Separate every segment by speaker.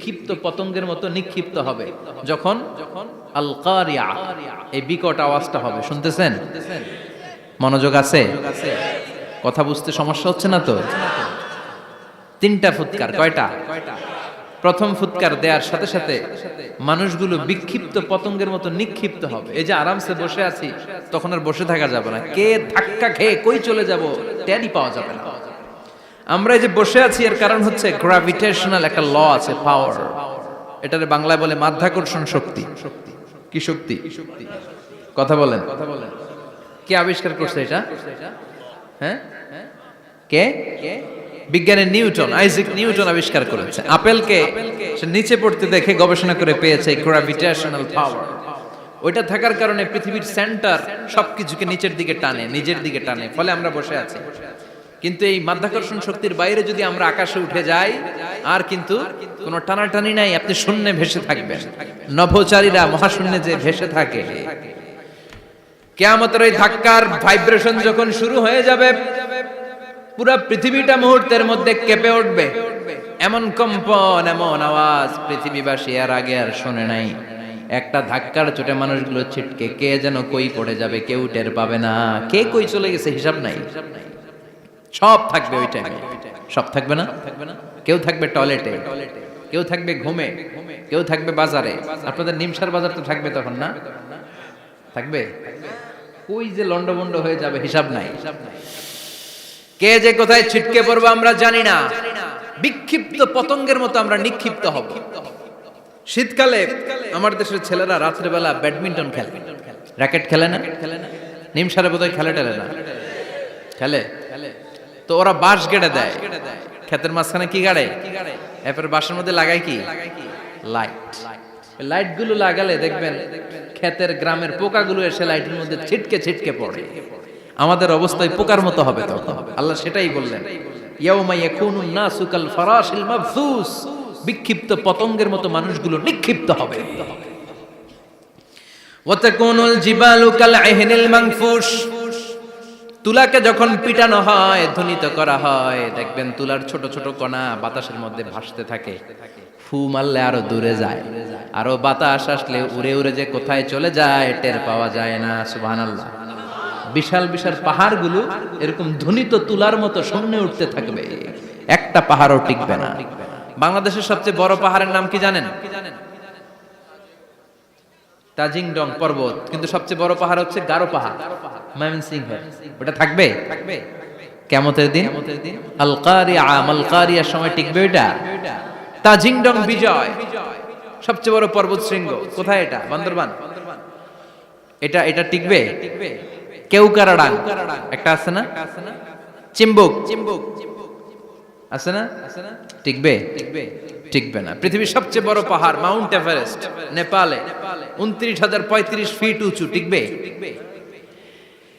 Speaker 1: ক্ষিপ্ত পতঙ্গের মতো নিক্ষিপ্ত হবে। যখন? আল কারিয়া এই বিকট আওয়াজটা হবে। শুনতেছেন? মনোযোগ আছে? কথা বুঝতে সমস্যা হচ্ছে না তো? তিনটা ফুৎকার কয়টা? প্রথম ফুৎকার দেওয়ার সাথে সাথে মানুষগুলো বিক্ষিপ্ত পতঙ্গের মতো নিক্ষিপ্ত হবে। এই যে আরামসে বসে আছি তখন আর বসে থাকা যাবে না। কে ধাক্কা খেয়ে কই চলে যাব। টেরই পাওয়া যাবে না। আমরা যে বসে আছি, এর কারণ হচ্ছে গ্রাভিটেশনাল একটা ল আছে পাওয়ার এটারে বাংলায় বলে মাধ্যাকর্ষণ শক্তি। কি শক্তি? কথা বলেন। কথা বলেন কে আবিষ্কার করছে এটা? হ্যাঁ? কে? বিজ্ঞানের নিউটন, আইজিক নিউটন আবিষ্কার করেছে। আপেলকে সে নিচে পড়তে দেখে গবেষণা করে পেয়েছে গ্রাভিটেশনাল পাওয়ার ওইটা থাকার কারণে পৃথিবীর সেন্টার সবকিছুকে নিচের দিকে টানে, নিজের দিকে টানে। ফলে আমরা বসে আছি। কিন্তু এই মাধ্যাকর্ষণ শক্তির বাইরে যদি আমরা আকাশে উঠে যাই, আর কিন্তু কোনো টানাটানি নাই, আপনি শূন্যে ভেসে থাকবেন। নভোচারীরা মহাশূন্যে যে ভেসে থাকে। কেয়ামতের ওই ধাক্কার ভাইব্রেশন যখন শুরু হয়ে যাবে, পুরো পৃথিবীটা মুহূর্তের মধ্যে কেঁপে উঠবে। এমন কম্পন, এমন আওয়াজ পৃথিবীবাসী আর আগে আর শোনে নাই। একটা ধাক্কার চোটে মানুষগুলো ছিটকে, কে যেন কই পড়ে যাবে, কেউ টের পাবে না। কে কই চলে গেছে, হিসাব নাই। সব থাকবে ওই টাইমে সব থাকবে না? কেউ থাকবে টয়লেটে। কেউ থাকবে ঘুমে। কেউ থাকবে বাজারে। আপনাদের নিমসার বাজার তো থাকবে তখন না? থাকবে ওই যে লন্ডভন্ড হয়ে যাবে হিসাব নাই। কে যে কোথায় ছিটকে পড়ব আমরা জানি না। বিক্ষিপ্ত পতঙ্গের মতো আমরা নিক্ষিপ্ত হব। শীতকালে আমার দেশের ছেলেরা রাত্রেবেলা ব্যাডমিন্টন খেলে। র্যাকেট খেলে না? খেলে না। নিমসারে বোধহয় খেলে টেলে না। খেলে? খেলে। তো ওরা বাঁশ গেড়ে দেয়। ক্ষেতের মাঝখানে কি গাড়ে? এরপরে বাঁশের মধ্যে লাগায় কি? লাইট লাইটগুলো লাগালে দেখবেন ক্ষেতের গ্রামের পোকাগুলো এসে লাইটের মধ্যে ছিটকে ছিটকে পড়ে। আমাদের অবস্থায় পোকার মতো হবে তখন। আল্লাহ সেটাই বললেন। বিক্ষিপ্ত পতঙ্গের মতো মানুষগুলো নিক্ষিপ্ত হবে। ওয়াতাকুনুল জিবালু কাল আহনিল মানফুশ তুলাকে যখন পিটানো হয়, ধ্বনিত করা হয়, দেখবেন তুলার ছোট ছোট কণা বাতাসের মধ্যে ভাসতে থাকে। ফু মারলে আরও দূরে যায়। আরও বাতাস আসলে উড়ে উড়ে যে কোথায় চলে যায়, টের পাওয়া যায় না, সুবহানাল্লাহ। বিশাল বিশাল পাহাড়গুলো এরকম ধ্বনিত তুলার মতো সামনে উঠতে থাকবে। একটা পাহাড়ও টিকবে না। বাংলাদেশের সবচেয়ে বড় পাহাড়ের নাম কি জানেন? তাজিংডং পর্বত। কিন্তু সবচেয়ে বড় পাহাড় হচ্ছে গারো পাহাড়। ময়মনসিংহ। ওটা থাকবে? থাকবে। কেমতের দিন? আল কারিয়া আল কারিয়ার সময় টিকবে ওটা তাজিংডং বিজয়। সবচেয়ে বড় পর্বত শৃঙ্গ। কোথায় এটা? বান্দরবান? এটা এটা টিকবে? কেউ কারাডাং একটা আছে না? চিম্বুক। চিম্বুক আছে না? টিকবে? টিকবে টিকবে না। পৃথিবীর সবচেয়ে বড় পাহাড় মাউন্ট এভারেস্ট নেপালে। উনত্রিশ হাজার পঁয়ত্রিশ ফিট উঁচু টিকবে টিকবে?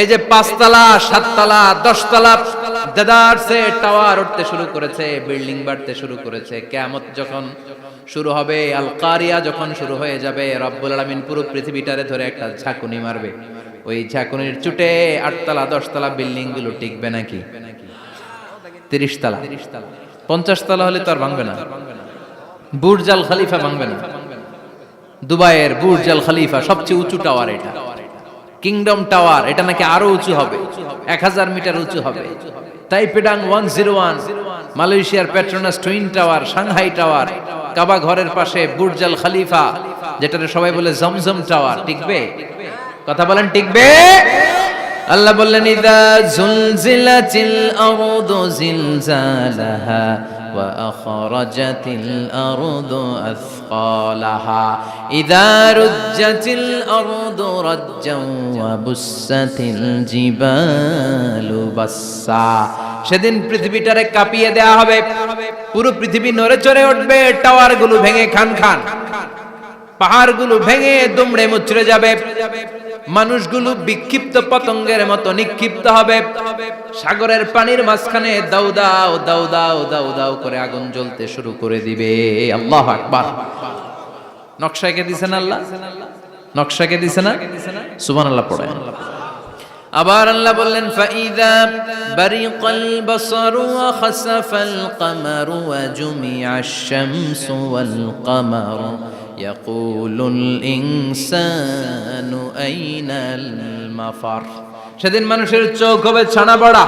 Speaker 1: এই যে পাঁচতলা, সাততলা, দশতলা, দেদার সে টাওয়ার উঠতে শুরু করেছে, বিল্ডিং বাড়তে শুরু করেছে। কেমত যখন শুরু হবে আল কারিয়া যখন শুরু হয়ে যাবে, রব্বুল আলামিন পুরো পৃথিবীটারে ধরে একটা ঝাঁকুনি মারবে। ওই ঝাঁকুনির চুটে আটতলা, দশতলা বিল্ডিংগুলো টিকবে নাকি? তিরিশ তলা পঞ্চাশ তলা হলে তো আর ভাঙবে না। বুর্জ আল খালিফা ভাঙবে না। দুবাইয়ের বুর্জ আল খালিফা সবচেয়ে উঁচু টাওয়ার এটা। কিংডম টাওয়ার এটা নাকি আরও উঁচু হবে? এক হাজার মিটার উঁচু হবে। টাইপেডাং ওয়ান জিরো ওয়ান মালয়েশিয়ার Petronas twin tower Shanghai tower Kaaba ঘরের পাশে বুর্জ আল খালিফা যেটাতে সবাই বলে জমজম টাওয়ার টিকবে? কথা বলেন, টিকবে? আল্লাহ বললেন, ইদা জুলজিলাতিল আরদু জিলজালাহা আখরাজাতিল আরদু আথকালাহা ইদা রুজ্জাতিল আরদু রাজ্জান ওয়া বুসাতিল জিবালু সেদিন পৃথিবীটারে কাঁপিয়ে দেয়া হবে। পুরো পৃথিবী নড়ে চড়ে উঠবে, টাওয়ারগুলো ভেঙে খান খান। পাহাড়গুলো ভেঙে দুমড়ে মুচড়ে যাবে। মানুষগুলো বিক্ষিপ্ত পতঙ্গের মতো নিক্ষিপ্ত হবে। সাগরের পানির মাঝখানে দাউ দাও দাউ দাও দাউ দাউ করে আগুন জ্বলতে শুরু করে দিবে। আল্লাহ আকবার। নকশাকে দিছেন আল্লাহ? নকশাকে দিছে না? সুবহান আল্লাহ পড়ে। আবার আল্লাহ বললেন, ফাইদা বারিকাল বাসারু ওয়া খাসাফাল কামারু ওয়া জুমিআশ শামসু ওয়াল কামারু। ইয়াকুলুল ইনসানু আইনাল মাফার সেদিন মানুষের চোখ হবে ছানা বড়া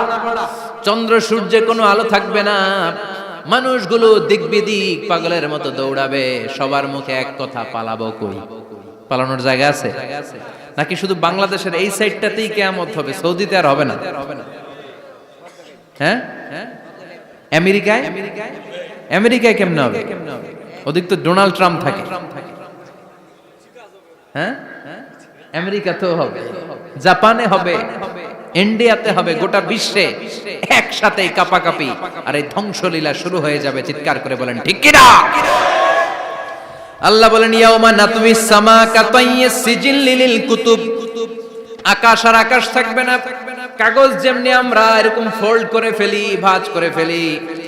Speaker 1: চন্দ্র সূর্যে কোনো আলো থাকবে না। মানুষগুলো দিক বিদিক পাগলের মতো দৌড়াবে। সবার মুখে এক কথা, পালাবো কই? পালানোর জায়গা আছে? নাকি শুধু বাংলাদেশের এই সাইডটাতেই কেয়ামত হবে? সৌদিতে আর হবে না? হ্যাঁ? আমেরিকায়? আমেরিকায় কেমনে হবে? ওদিক তো ডোনাল্ড ট্রাম্প থাকে। হ্যাঁ? আমেরিকাতেও হবে জাপানে হবে ইন্ডিয়াতে হবে গোটা বিশ্বে একসাথে কাপাকাপি। আর এই ধ্বংসলীলা শুরু হয়ে যাবে চিৎকার করে বলেন ঠিক কিনা? আল্লাহ বলেন ইয়াউমা নাতমি সামা কাতাইয়ে সিজিল লিলিল কুতুব। আকাশ আর আকাশ থাকবে না। কাগজ যেমনি আমরা এরকম ফোল্ড করে ফেলি ভাঁজ করে ফেলি।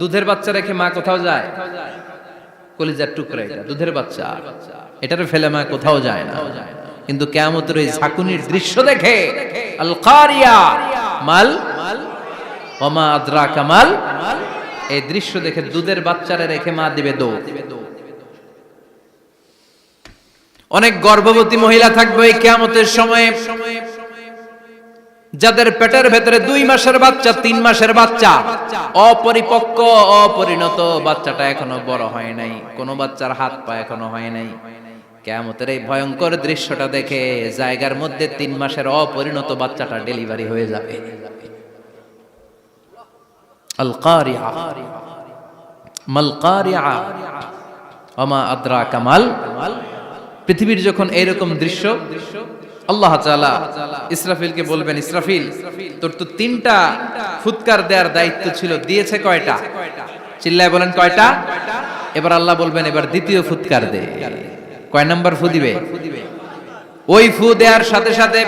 Speaker 1: দুধের বাচ্চা রেখে মা কোথাও যায়? কলিজার টুকরা এটা, দুধের বাচ্চা। এটারে ফেলে মা কোথাও যায় না। কিন্তু কেয়ামতের ওই ঝাঁকুনির দৃশ্য দেখে আল মাল, ওমা আদ্রা কামাল এই দৃশ্য দেখে দুধের বাচ্চারে রেখে মা দিবে দৌড়। অনেক গর্ভবতী মহিলা থাকবে এই কেয়ামতের সময়ে। যাদের পেটের ভেতরে দুই মাসের বাচ্চা, তিন মাসের বাচ্চা। অপরিপক্ক, অপরিণত বাচ্চাটা এখনও বড় হয় নাই। কোনো বাচ্চার হাত পা এখনও হয় নাই। কেয়ামতের এই ভয়ঙ্কর দৃশ্যটা দেখে জায়গার মধ্যে তিন মাসের অপরিণত বাচ্চাটা ডেলিভারি হয়ে যাবে। পৃথিবীর যখন এরকম দৃশ্য আল্লাহ ইসরাফিলকে বলবেন, ইসরাফিল, তোর তো তিনটা ফুৎকার দেওয়ার দায়িত্ব ছিল, দিয়েছে কয়টা? চিল্লায় বলেন, কয়টা? এবার আল্লাহ বলবেন, এবার দ্বিতীয় ফুৎকার দে। কয় নাম্বার ফু দিবে? ওই ফু দেওয়ার সাথে সাথে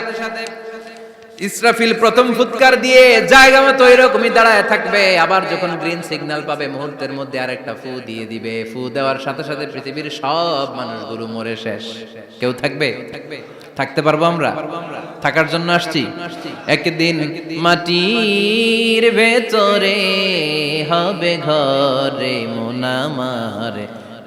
Speaker 1: ইসরাফিল প্রথম ফুৎকার দিয়ে জায়গা মতো এরকমই দাঁড়ায় থাকবে। আবার যখন গ্রিন সিগন্যাল পাবে, মুহূর্তের মধ্যে আরেকটা ফু দিয়ে দিবে। ফু দেওয়ার সাথে সাথে পৃথিবীর সব মানুষগুলো মরে শেষ। কেউ থাকবে? থাকতে পারব আমরা? থাকার জন্য আসছি। একদিন মাটির ভেতরে হবে ঘরে মোনামার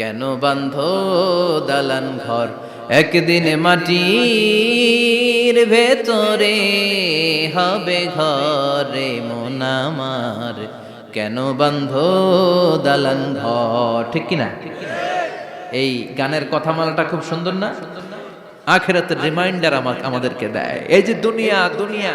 Speaker 1: কেন বান্ধ দালান ঘর? একদিন মাটির ভেতরে হবে ঘরে মোনামার কেন বান্ধ দালান ঘর? ঠিক কিনা? এই গানের কথামালাটা খুব সুন্দর না? আখেরাতের রিমাইন্ডার আমাদেরকে দেয়। এই যে দুনিয়া দুনিয়া।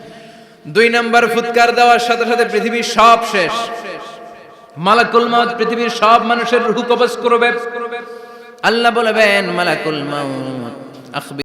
Speaker 1: দুই নাম্বার ফুৎকার দেওয়ার সাথে সাথে পৃথিবীর সব শেষ। মালাকুল মাউত পৃথিবীর সব মানুষের রুহ কবজ করবে। আল্লাহ বলবেন, মালাকুল মাউত